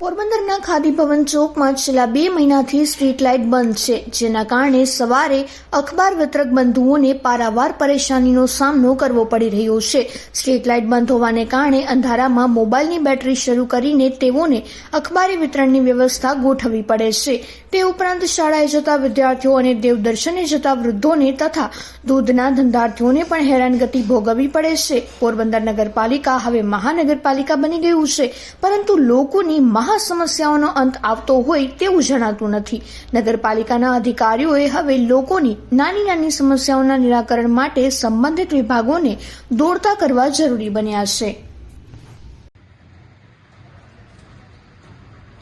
પોરબંદરના ખાદી ભવન ચોકમાં છેલ્લા બે મહિનાથી સ્ટ્રીટ લાઇટ બંધ છે, જેના કારણે સવારે અખબાર વિતરક બંધુઓને પારાવાર પરેશાનીનો સામનો કરવો પડી રહ્યો છે. સ્ટ્રીટ લાઇટ બંધ હોવાને કારણે અંધારામાં મોબાઈલની બેટરી શરૂ કરીને તેઓને અખબારી વિતરણની વ્યવસ્થા ગોઠવવી પડે છે. તે ઉપરાંત શાળાએ જતા વિદ્યાર્થીઓ અને દેવદર્શને જતા વૃદ્ધોને તથા દૂધના ધંધાર્થીઓને પણ હેરાનગતિ ભોગવવી પડે છે. પોરબંદર નગરપાલિકા હવે મહાનગરપાલિકા બની ગયું છે, પરંતુ લોકોની મહા સમસ્યાઓનો અંત આવતો હોય તેવું જણાતું નથી. નગરપાલિકાના અધિકારીઓએ હવે લોકોની નાની નાની સમસ્યાઓના નિરાકરણ માટે સંબંધિત વિભાગોને દોડતા કરવા જરૂરી બન્યા છે.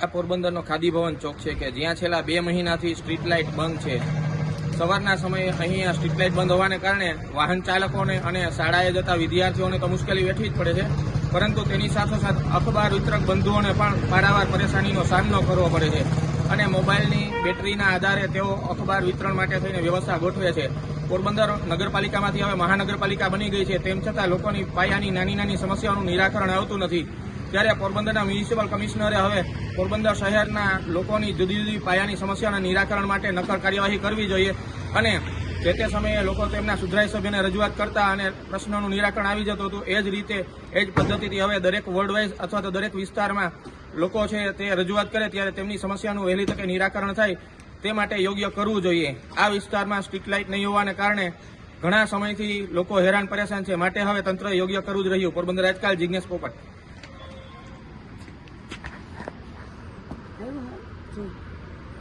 આ પોરબંદરનો ખાદી ભવન ચોક છે કે જ્યાં છેલ્લા બે મહિનાથી સ્ટ્રીટ લાઇટ બંધ છે. સવારના સમયે અહીંયા સ્ટ્રીટ લાઇટ બંધ હોવાને કારણે વાહન ચાલકોને અને શાળાએ જતા વિદ્યાર્થીઓને તો મુશ્કેલી વેઠવી જ પડે છે. પરંતુ તેની સાથોસાથ અખબાર, વિતરક બંધુઓને પણ પારાવાર પરેશાનીનો સામનો કરવો પડે છે. અને મોબાઈલની બેટરીના આધારે તેઓ અખબાર, વિતરણ માટે થઈને વ્યવસ્થા ગોઠવે છે. પોરબંદર નગરપાલિકામાંથી હવે મહાનગરપાલિકા બની ગઈ છે. તેમ છતાં લોકોની પાયાની નાની નાની સમસ્યાઓનું નિરાકરણ આવતું નથી. ત્યારે પોરબંદરના મ્યુનિસિપલ કમિશનરે હવે પોરબંદર શહેરના લોકોની જુદી જુદી પાયાની સમસ્યાના નિરાકરણ માટે નક્કર કાર્યવાહી કરવી જોઈએ. અને જે તે સમયે લોકો તેમના સુધરાઈ સભ્યને રજૂઆત કરતા અને પ્રશ્નોનું નિરાકરણ આવી જતું હતું. એ જ રીતે, એ જ પદ્ધતિથી હવે દરેક વોર્ડ અથવા તો દરેક વિસ્તારમાં લોકો છે તે રજૂઆત કરે ત્યારે તેમની સમસ્યાનું વહેલી તકે નિરાકરણ થાય તે માટે યોગ્ય કરવું જોઈએ. આ વિસ્તારમાં સ્ટ્રીટ લાઇટ નહીં હોવાને કારણે ઘણા સમયથી લોકો હેરાન પરેશાન છે. માટે હવે તંત્ર યોગ્ય કરવું જ રહ્યું. પોરબંદર રાજકાલ જિજ્ઞેશ પોપટ.